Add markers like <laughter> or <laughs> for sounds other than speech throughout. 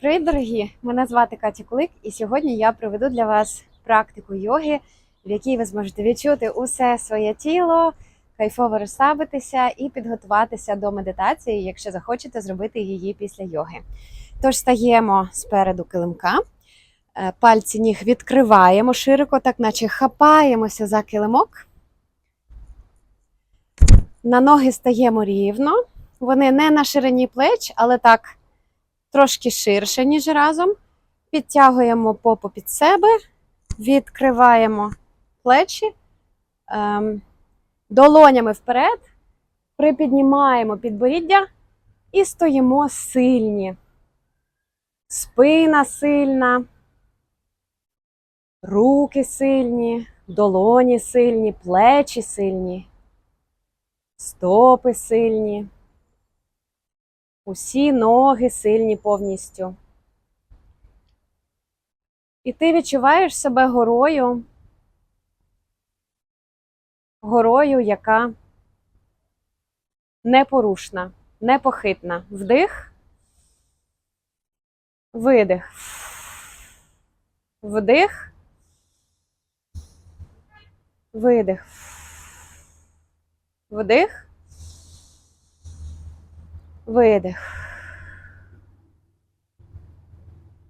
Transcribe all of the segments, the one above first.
Привіт, дорогі! Мене звати Катя Кулик, і сьогодні я проведу для вас практику йоги, в якій ви зможете відчути усе своє тіло, кайфово розслабитися і підготуватися до медитації, якщо захочете зробити її після йоги. Тож стаємо спереду килимка, е, пальці ніг відкриваємо широко, так наче хапаємося за килимок. На ноги стаємо рівно. Вони не на ширині плеч, але так трошки ширше, ніж разом. Підтягуємо попу під себе, відкриваємо плечі, ем, долонями вперед, припіднімаємо підборіддя і стоїмо сильні. Спина сильна, руки сильні, долоні сильні, плечі сильні, стопи сильні. Усі ноги сильні повністю. І ти відчуваєш себе горою, горою, яка непорушна, непохитна. Вдих, видих. Вдих, видих. Вдих. Видих.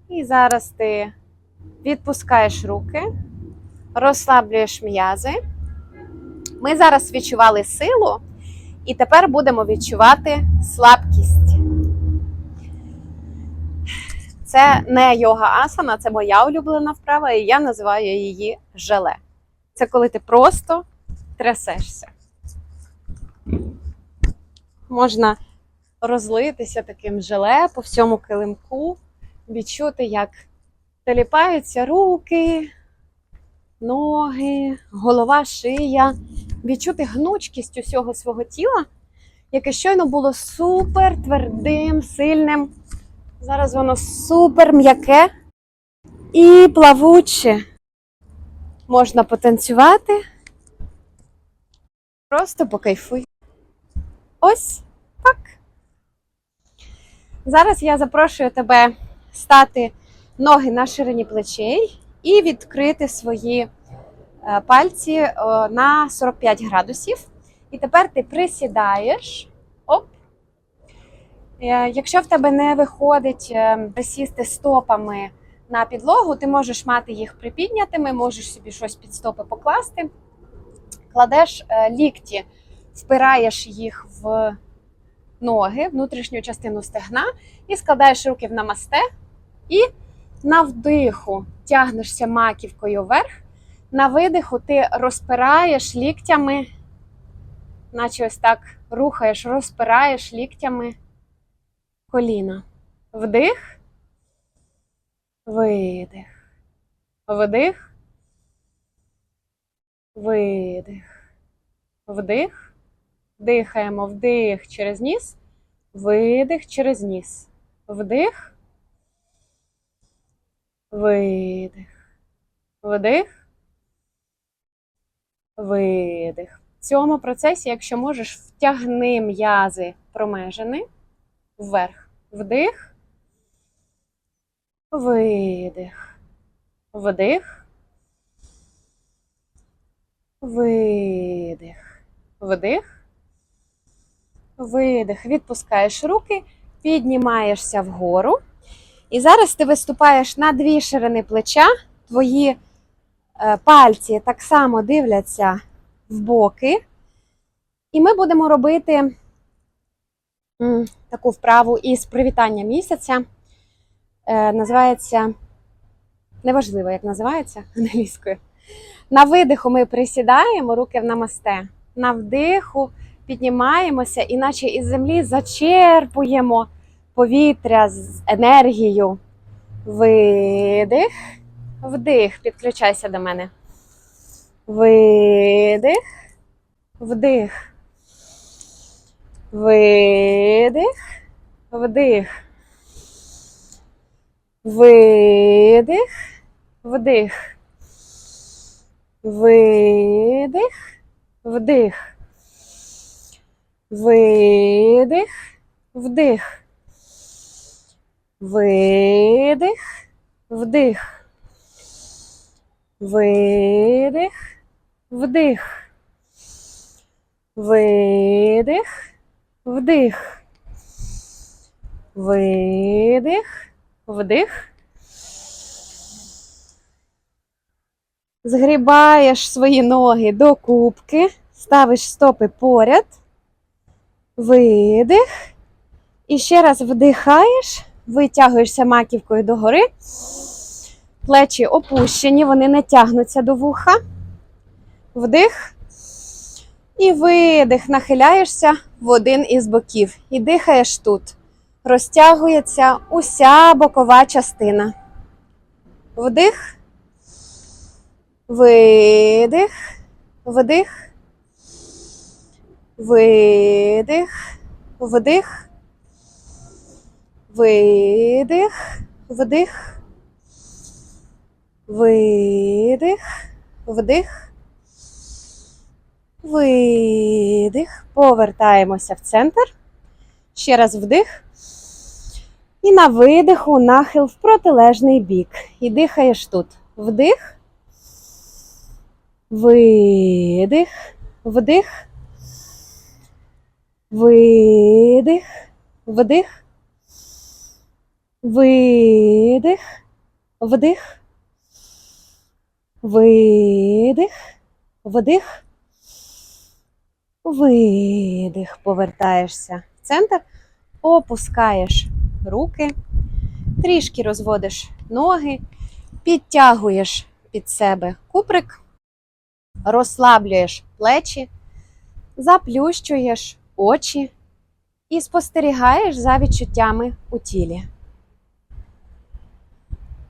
І зараз ти відпускаєш руки, розслаблюєш м'язи. Ми зараз відчували силу, і тепер будемо відчувати слабкість. Це не йога асана, це моя улюблена вправа, і я називаю її желе. Це коли ти просто трясешся. Можна розлитися таким желе по всьому килимку, відчути, як теліпаються руки, ноги, голова, шия, відчути гнучкість усього свого тіла, яке щойно було супер твердим, сильним. Зараз воно супер м'яке і плавуче. Можна потанцювати. Просто покайфуй. Ось так. Зараз я запрошую тебе стати ноги на ширині плечей і відкрити свої е, пальці е, на 45 градусів. І тепер ти присідаєш. Оп. Е, Якщо в тебе не виходить присісти стопами на підлогу, ти можеш мати їх припіднятими, можеш собі щось під стопи покласти. Кладеш лікті, впираєш їх в ноги, внутрішню частину стегна, і складаєш руки в намасте, і на вдиху тягнешся маківкою вверх. На видиху ти розпираєш ліктями, наче ось так рухаєш, розпираєш ліктями коліна. Вдих, видих. Вдих. Видих. Вдих. Дихаємо вдих через ніс, видих через ніс. Вдих. Видих. Вдих. Видих. В цьому процесі, якщо можеш, втягни м'язи промежини вверх. Вдих. Видих. Вдих. Видих. Вдих. Видих, відпускаєш руки, піднімаєшся вгору. І зараз ти виступаєш на дві ширини плеча. Твої е, пальці так само дивляться в боки. І ми будемо робити таку вправу із привітання місяця. Е, називається, неважливо, як називається <laughs> англійською. На видиху ми присідаємо, руки в намасте. На вдиху піднімаємося, іначе із землі зачерпуємо повітря з енергією. Видих, вдих, підключайся до мене. Видих, вдих. Видих, вдих. Видих, вдих. Видих, вдих. Видих, вдих. видих, вдих, видих, вдих, видих, вдих, видих, вдих. Згрібаєш свої ноги до кубки, ставиш стопи поряд, видих. І ще раз вдихаєш, витягуєшся маківкою догори. Плечі опущені, вони не тягнуться до вуха. Вдих. І видих, нахиляєшся в один із боків. І дихаєш тут. Розтягується уся бокова частина. Вдих. Видих. Вдих. Видих. Вдих. Видих, вдих, видих, вдих, видих. Повертаємося в центр. Ще раз вдих. І на видиху нахил в протилежний бік. І дихаєш тут. Вдих. Видих. Вдих. Видих. Вдих. Видих, вдих, видих, вдих, видих. Повертаєшся в центр, опускаєш руки, трішки розводиш ноги, підтягуєш під себе куприк, розслаблюєш плечі, заплющуєш очі і спостерігаєш за відчуттями у тілі.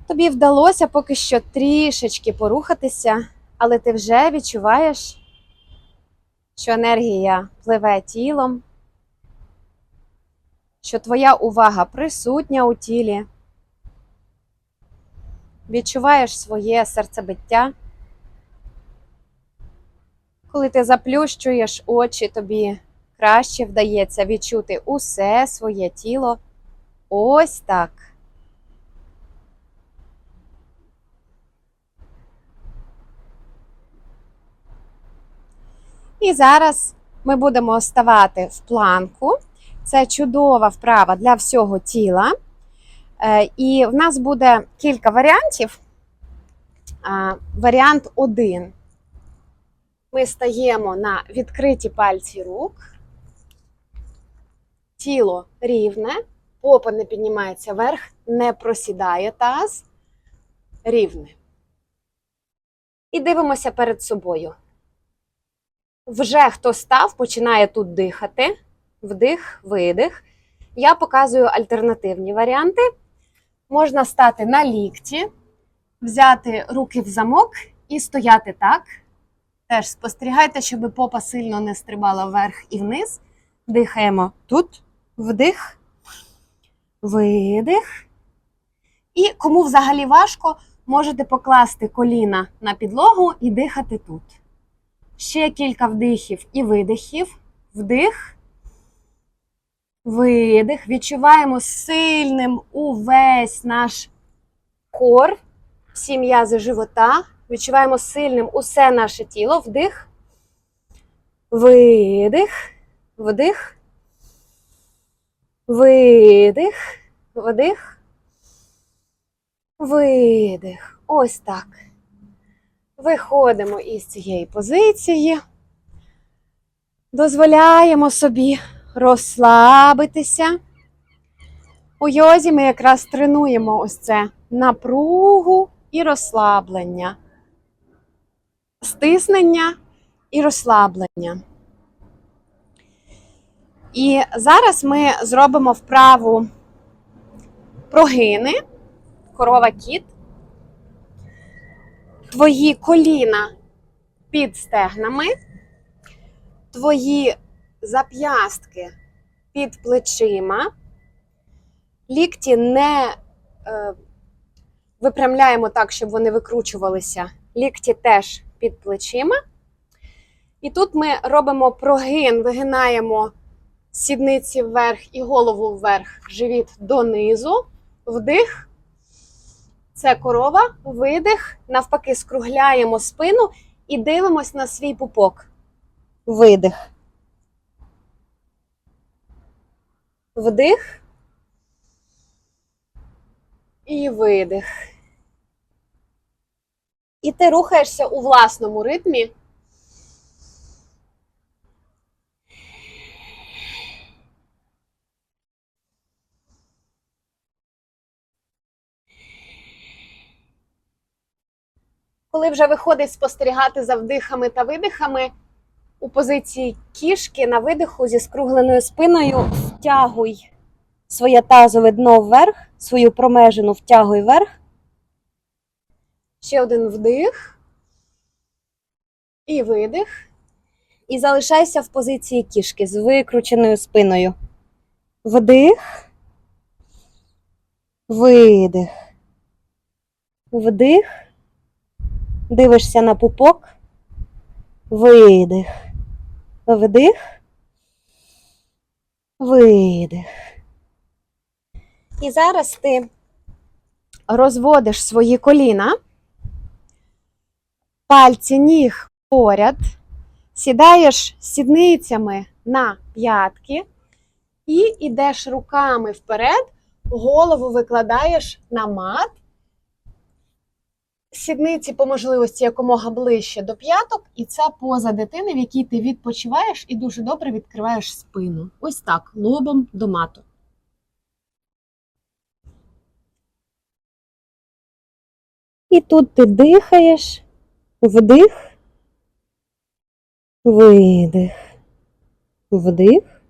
Тобі вдалося поки що трішечки порухатися, але ти вже відчуваєш, що енергія пливе тілом, що твоя увага присутня у тілі. Відчуваєш своє серцебиття. Коли ти заплющуєш очі, тобі краще вдається відчути усе своє тіло ось так. І зараз ми будемо ставати в планку. Це чудова вправа для всього тіла. Е, І в нас буде кілька варіантів. Варіант 1. Ми стаємо на відкриті пальці рук. Тіло рівне, попа не піднімається вверх, не просідає таз. Рівне. І дивимося перед собою. Вже хто став, починає тут дихати. Вдих, видих. Я показую альтернативні варіанти. Можна стати на лікті, взяти руки в замок і стояти так. Теж спостерігайте, щоб попа сильно не стрибала вверх і вниз. Дихаємо тут, вдих, видих. І кому взагалі важко, можете покласти коліна на підлогу і дихати тут. Ще кілька вдихів і видихів. Вдих. Видих. Відчуваємо сильним увесь наш кор, всі м'язи живота. Відчуваємо сильним усе наше тіло. Вдих. Видих. Вдих. Видих. Вдих. Видих. Ось так. Виходимо із цієї позиції. Дозволяємо собі розслабитися. У йозі ми якраз тренуємо ось це напругу і розслаблення, стиснення і розслаблення. І зараз ми зробимо вправу прогини, корова кіт. Твої коліна під стегнами, твої зап'ястки під плечима, лікті не е, випрямляємо так, щоб вони викручувалися. Лікті теж під плечима. І тут ми робимо прогин, вигинаємо сідниці вверх і голову вверх, живіт донизу. Вдих. Це корова, видих. Навпаки, скругляємо спину і дивимось на свій пупок. Видих. Вдих. І видих. І ти рухаєшся у власному ритмі. Коли вже виходить спостерігати за вдихами та видихами, у позиції кішки на видиху зі скругленою спиною втягуй своє тазове дно вверх, свою промежину втягуй вверх. Ще один вдих. І видих. І залишайся в позиції кішки з викрученою спиною. Вдих. Видих. Вдих. Дивишся на пупок. Видих. Вдих. Видих. І зараз ти розводиш свої коліна, пальці ніг поряд, сідаєш сідницями на п'ятки і йдеш руками вперед, голову викладаєш на мат. Сідниці по можливості якомога ближче до п'яток, і це поза дитини, в якій ти відпочиваєш і дуже добре відкриваєш спину. Ось так, лобом до мату. І тут ти дихаєш, вдих, видих, вдих,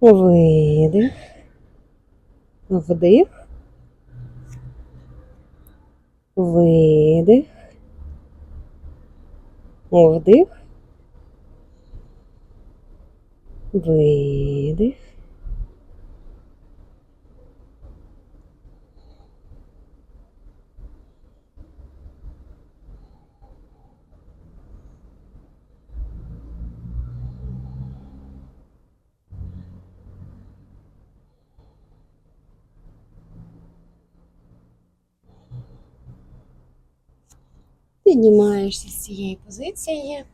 видих, вдих, видих, вдих, видих. Піднімаєшся з цієї позиції.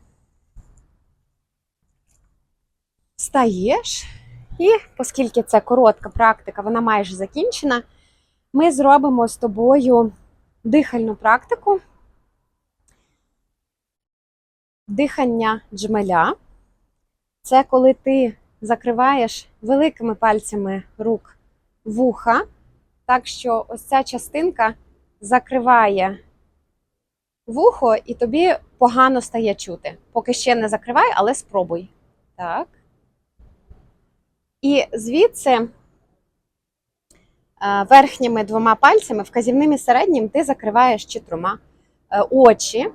Встаєш. І оскільки це коротка практика, вона майже закінчена, ми зробимо з тобою дихальну практику. Дихання джмеля. Це коли ти закриваєш великими пальцями рук вуха, так що ось ця частинка закриває вухо, і тобі погано стає чути. Поки ще не закривай, але спробуй. Так. І звідси е, верхніми двома пальцями, вказівним і середнім, ти закриваєш чотирма е, очі.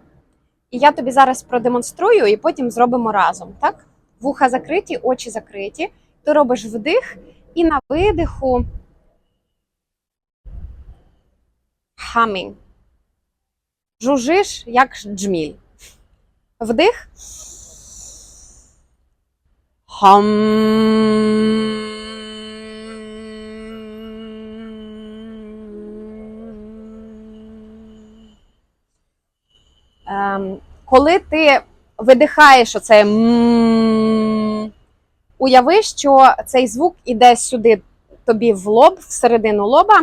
І я тобі зараз продемонструю, і потім зробимо разом. Так? Вуха закриті, очі закриті. Ти робиш вдих і на видиху. Humming. Жужиш, як джміль. Вдих. Хам. Ем, коли ти видихаєш оце м, уяви, що цей звук іде сюди тобі в лоб, всередину лоба,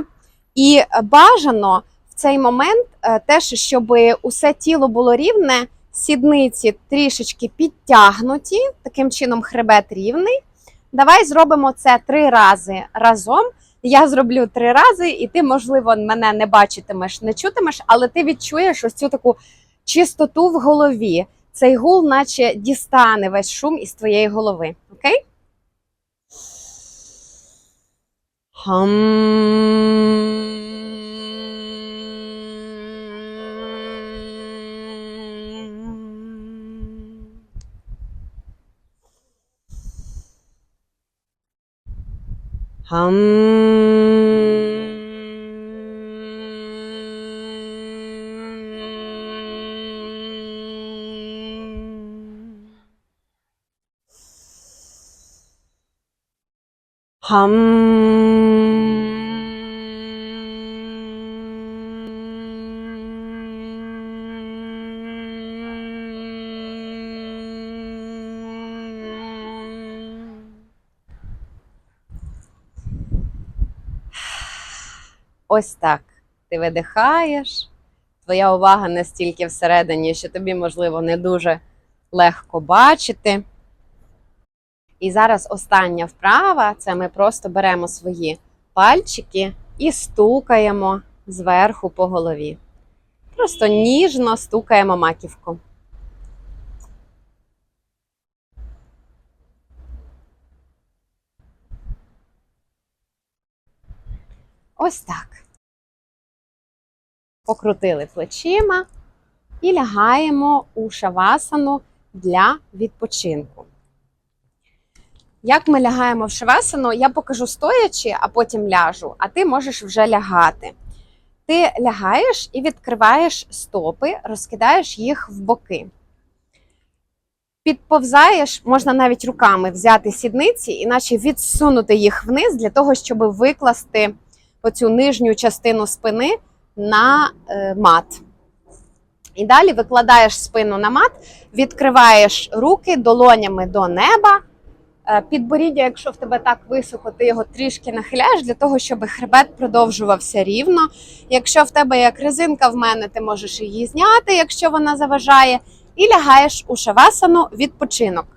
і бажано в цей момент е, теж, щоб усе тіло було рівне, сідниці трішечки підтягнуті, таким чином хребет рівний. Давай зробимо це три рази разом. Я зроблю три рази, і ти, можливо, мене не бачитимеш, не чутимеш, але ти відчуєш ось цю таку чистоту в голові. Цей гул, наче дістане весь шум із твоєї голови. Окей? Хам. Hum. Hum. Ось так. Ти видихаєш, твоя увага настільки всередині, що тобі, можливо, не дуже легко бачити. І зараз остання вправа це ми просто беремо свої пальчики і стукаємо зверху по голові. Просто ніжно стукаємо маківку. Ось так. Покрутили плечима і лягаємо у шавасану для відпочинку. Як ми лягаємо в шавасану, я покажу стоячи, а потім ляжу, а ти можеш вже лягати. Ти лягаєш і відкриваєш стопи, розкидаєш їх в боки. Підповзаєш, можна навіть руками взяти сідниці, іначе відсунути їх вниз для того, щоб викласти оцю нижню частину спини на е, мат. І далі викладаєш спину на мат, відкриваєш руки долонями до неба. Е, Підборіддя, якщо в тебе так високо, ти його трішки нахиляєш для того, щоб хребет продовжувався рівно. Якщо в тебе як резинка в мене, ти можеш її зняти, якщо вона заважає, і лягаєш у шавасану відпочинок.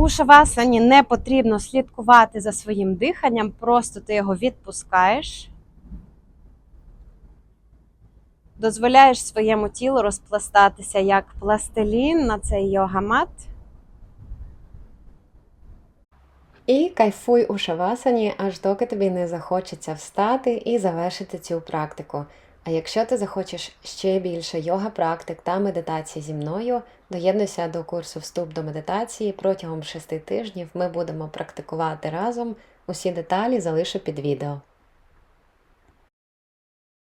У шавасані не потрібно слідкувати за своїм диханням, просто ти його відпускаєш. Дозволяєш своєму тілу розпластатися як пластилін на цей йогамат. І кайфуй у шавасані, аж доки тобі не захочеться встати і завершити цю практику. А якщо ти захочеш ще більше йога практик та медитації зі мною, доєднуйся до курсу Вступ до медитації протягом 6 тижнів. Ми будемо практикувати разом. Усі деталі залишу під відео.